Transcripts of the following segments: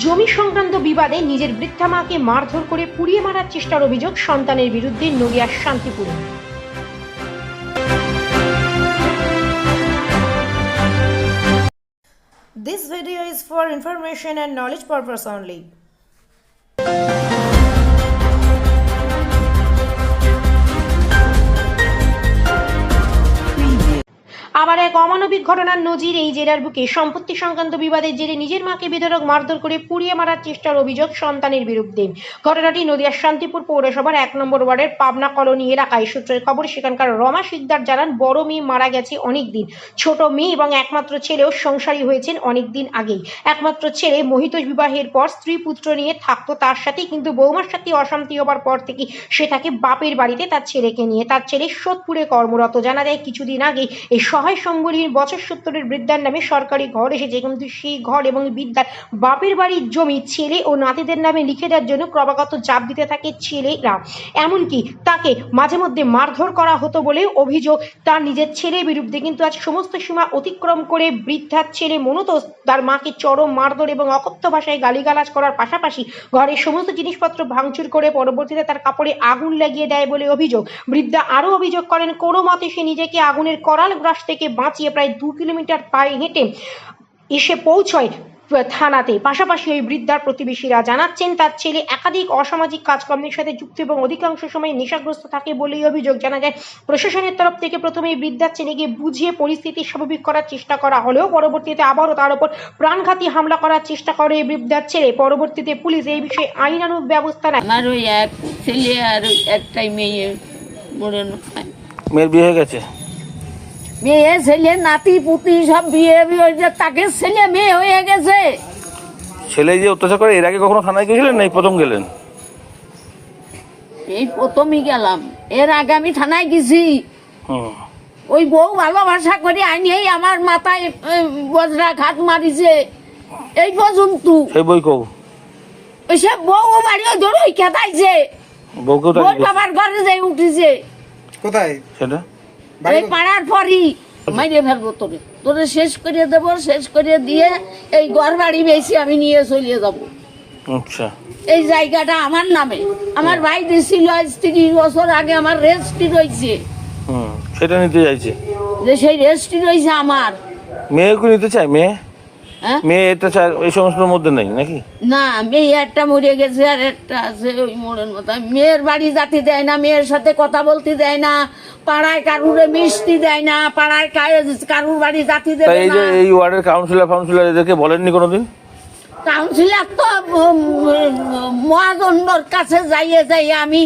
জমি সংক্রান্ত বিবাদে নিজের বৃদ্ধা মাকে মারধর করে পুড়িয়ে মারার চেষ্টার অভিযোগ সন্তানের বিরুদ্ধে নদিয়ার শান্তিপুরে This video is for information and knowledge purpose only. আবার এক অমানবিক ঘটনার নজির এই জেলার বুকে। সম্পত্তি সংক্রান্ত বিবাদের জেরে নিজের মাকে বেধরক মারধর করে পুড়িয়ে মারার চেষ্টার অভিযোগ সন্তানের বিরুদ্ধে। ঘটনাটি নদিয়ার শান্তিপুর পৌরসভার এক নম্বর ওয়ার্ডের পাবনা কলোনি এলাকায়। সূত্রের খবর, সেখানকার রমা শিকদার জানান, বড় মেয়ে মারা গেছে অনেক দিন ছোট মেয়ে এবং একমাত্র ছেলেও সংসারী হয়েছেন অনেক দিন আগেই। একমাত্র ছেলে মোহিত বিবাহের পর স্ত্রী পুত্র নিয়ে থাকতো তার সাথেই, কিন্তু বৌমার সাথে অশান্তি হবার পর থেকে সে থাকে বাপের বাড়িতে তার ছেলেকে নিয়ে, তার ছেলে সোদপুরে কর্মরত। জানা যায়, কিছুদিন আগে এই সহায় সম্বলীর বছর সত্তরের বৃদ্ধার নামে সরকারি ঘর এসেছে কিন্তু সেই ঘর এবং বৃদ্ধার বাপের বাড়ির জমি ছেলে ও নাতিদের নামে লিখে দেওয়ার জন্য ক্রমাগত চাপ দিতে থাকে ছেলেরা। এমনকি তাকে মাঝে মধ্যে মারধর করা হতো বলে অভিযোগ তার নিজের ছেলের বিরুদ্ধে। কিন্তু আজ সমস্ত সীমা অতিক্রম করে বৃদ্ধার ছেলে মনোতোষ তার মাকে চরম মারধর এবং অকথ্য ভাষায় গালিগালাজ করার পাশাপাশি ঘরের সমস্ত জিনিসপত্র ভাঙচুর করে পরবর্তীতে তার কাপড়ে আগুন লাগিয়ে দেয় বলে অভিযোগ। বৃদ্ধা আরও অভিযোগ করেন, কোনো মতে সে নিজেকে আগুনের করাল গ্রাস থেকে বাঁচিয়ে প্রায় দু কিলোমিটার পায়ে হেঁটে এসে পৌঁছয় থানাতে। পাশাপাশি ওই বৃদ্ধার প্রতিবেশীরা জানাচ্ছেন তার ছেলে একাধিক অসামাজিক কাজকর্মের সাথে যুক্ত এবং অধিকাংশ সময় নেশাগ্রস্ত থাকে বলেই অভিযোগ জানা যায়। প্রশাসনের তরফ থেকে প্রথমে এই বৃদ্ধার ছেলেকে বুঝিয়ে পরিস্থিতি স্বাভাবিক করার চেষ্টা করা হলেও পরবর্তীতে আবারও তার উপর প্রাণঘাতী হামলা করার চেষ্টা করে এই বৃদ্ধার ছেলে। পরবর্তীতে পুলিশ এই বিষয়ে আইনানুগ ব্যবস্থা নেয়। আমার ওই এক ছেলে আর ওই একটাই মেয়ে মেয়ের বিয়ে হয়ে গেছে? মেয়ে ছেলে নাতি পুতি সব বিয়ে বিয়ে তাকে ছেলে মেয়ে হয়ে গেছে। ছেলে যে অত্যাচার করে এর আগে কখনো থানায় গেছিলেন না এই প্রথম গেলেন? এই প্রথমই গেলাম। এর আগে আমি থানায় গেছি। ওই বউ ভালোবাসা করে আনিয়েই আমার মাথায় বজরা ঘাত মারিছে। এই পর্যন্ত। সেই বই কৌ ওই সব বউ বাড়ি ওই ধরো ওই খেতাইছে বই বাবার ঘরে যাই উঠেছে। কোথায়? সেটা? এই পাড়ার পরই মাইরে ফেলব তোরে। তোরে শেষ করে দেবো শেষ করে দিয়ে এই ঘর বাড়ি বেশি আমি নিয়ে চলে যাব। আচ্ছা। এই জায়গাটা আমার নামে। আমার ভাই দিছিল আজ তিরিশ বছর আগে আমার রেস্ট্রি রয়েছে। হুম সেটা নিতে চাইছে? যে সেই রেস্ট্রি রয়েছে আমার। মেয়েকে নিতে চাই মেয়ে? মেয়ে এটা এই সমস্যার মধ্যে নেই নাকি? না মেয়ে একটা মরে গেছে আর একটা আছে ওই মোড়ের মতো। মেয়ের বাড়ি যাতে দেয় না মেয়ের সাথে কথা বলতে দেয় না পাড়ায় কারুরে মিষ্টি দেয় না পাড়ায় কারুর বাড়ি তাই দেবে এই যে এই ওয়ার্ডের কাউন্সিলর ফাউন্সিলর এদেরকে বলেননি কোনোদিন? কাউন্সিলর তো মহাজন্ডর কাছে যাইয়ে যাইয়ে আমি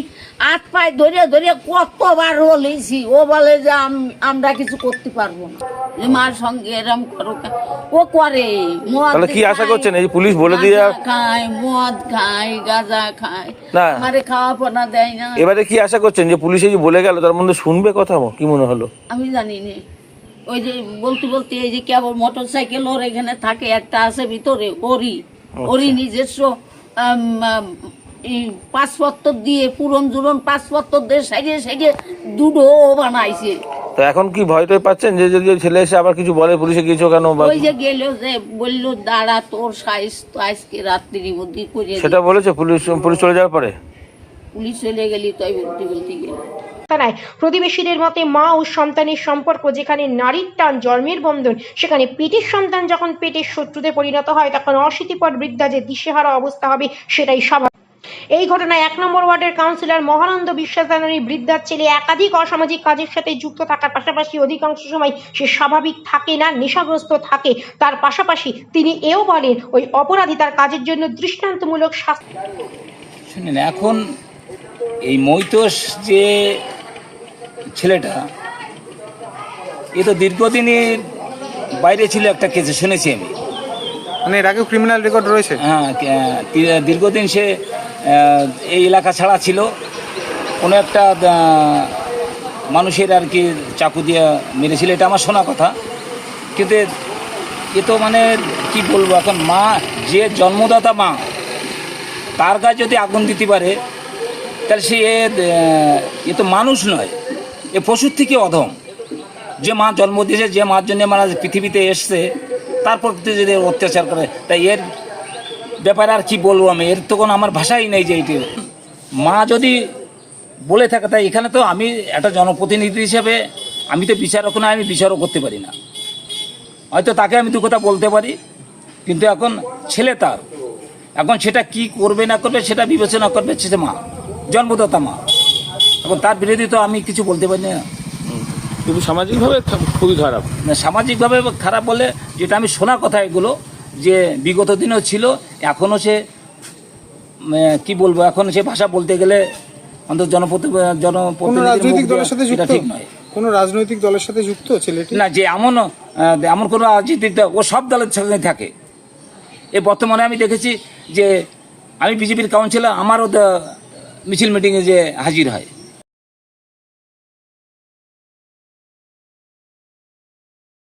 হাত পায়ে ধরে ধরে কতবার বলেছি ও বলে যে আমরা কিছু করতে পারব না। মার সঙ্গে এরম করো ও করে। তাহলে কি আশা করছেন? এই পুলিশ বলে দিয়ে খায় মদ খায় গাঁজা খায়। না। আমারে খাওয়া পনা দেয় না। এবারে কি আশা করছেন যে পুলিশ এই যে বলে গেল তার মধ্যে শুনবে কথা কি মনে হলো? আমি জানি না ওই যে বলতে বলতে এই যে কেবল মোটর সাইকেল ওর এখানে থাকে একটা আছে ভিতরে ওরই। ওরই নিজস্ব পাসপত্র দিয়ে পুরন জুরন পাসপত্র দিয়ে সাইডে সাইডে দুটো বানাইছে। তো এখন কি ভয় টয় পাচ্ছেন যে যদি ছেলে এসে আবার কিছু বলে পুলিশে গিয়েছো কেন ওই যে গেল যে বলল দাঁড়া তোর সাইজ তো আজকে রাত্রির মধ্যে করে সেটা বলেছে পুলিশ পুলিশ চলে যাওয়ার পরে? পুলিশ চলে গেলি তাই বলতে বলতে গেল। থানায় প্রতিবেশীদের মতে মা ও সন্তানের সম্পর্ক যেখানে নারীর টান জন্মের বন্ধন সেখানে পেটের সন্তান যখন পেটের শত্রুতে পরিণত হয় তখন অশীতিপর বৃদ্ধা যে দিশেহারা অবস্থা হবে সেটাই স্বাভাবিক। এই ঘটনায় এক নম্বর ওয়ার্ডের কাউন্সিলর মহানন্দ বিশ্বাস জানান বৃদ্ধার ছেলে একাধিক অসামাজিক কাজের সাথে যুক্ত থাকার পাশাপাশি অধিকাংশ সময় সে স্বাভাবিক থাকে না নেশাগ্রস্ত থাকে। তার পাশাপাশি তিনি এও বলেন ওই অপরাধী তার কাজের জন্য দৃষ্টান্তমূলক শাস্তি শুনেন এখন এই মৈতোষ যে ছেলেটা এ তো দীর্ঘদিনই বাইরে ছিল একটা কেসে শুনেছি আমি। মানে এর আগেও ক্রিমিনাল রেকর্ড রয়েছে? হ্যাঁ দীর্ঘদিন সে এই এলাকা ছাড়া ছিল। কোনো একটা মানুষের আর কি চাকু দিয়ে মেরেছিল এটা আমার শোনা কথা। কিন্তু এ- তো মানে কি বলব এখন মা যে জন্মদাতা মা তার গায়ে যদি আগুন দিতে পারে তাহলে সে এ, তো মানুষ নয় এ পশুর থেকে অধম। যে মা জন্ম দিয়েছে যে মার জন্য মারা পৃথিবীতে এসছে তারপর যদি অত্যাচার করে তাই এর ব্যাপারে আর কি বলব আমি? এর তো কোনো আমার ভাষাই নেই যে এটি। মা যদি বলে থাকে তাই এখানে তো আমি একটা জনপ্রতিনিধি হিসেবে আমি তো বিচারক না আমি বিচারও করতে পারি না। হয়তো তাকে আমি দু কথা বলতে পারি কিন্তু এখন ছেলে তার। এখন সেটা কি করবে না করবে সেটা বিবেচনা করবে সে মা জন্মদাতা মা। এখন তার বিরোধী তো আমি কিছু বলতে পারি না। কিন্তু সামাজিকভাবে খুবই খারাপ। না, সামাজিকভাবে খারাপ বলে যেটা আমি শোনা কথা এগুলো যে বিগত দিনেও ছিল এখনও সে কি বলব এখন সে ভাষা বলতে গেলে অন্তত জনপ্রতি রাজনৈতিক দলের সাথে যুক্ত? ঠিক নয়। কোন রাজনৈতিক দলের সাথে যুক্ত ছেলেটি? না যে এমন এমন কোনো রাজনীতিক দল, ও সব দলের সঙ্গে থাকে। এ বর্তমানে আমি দেখেছি যে আমি বিজেপির কাউন্সিলর আমারও মিছিল মিটিংয়ে যে হাজির হয়।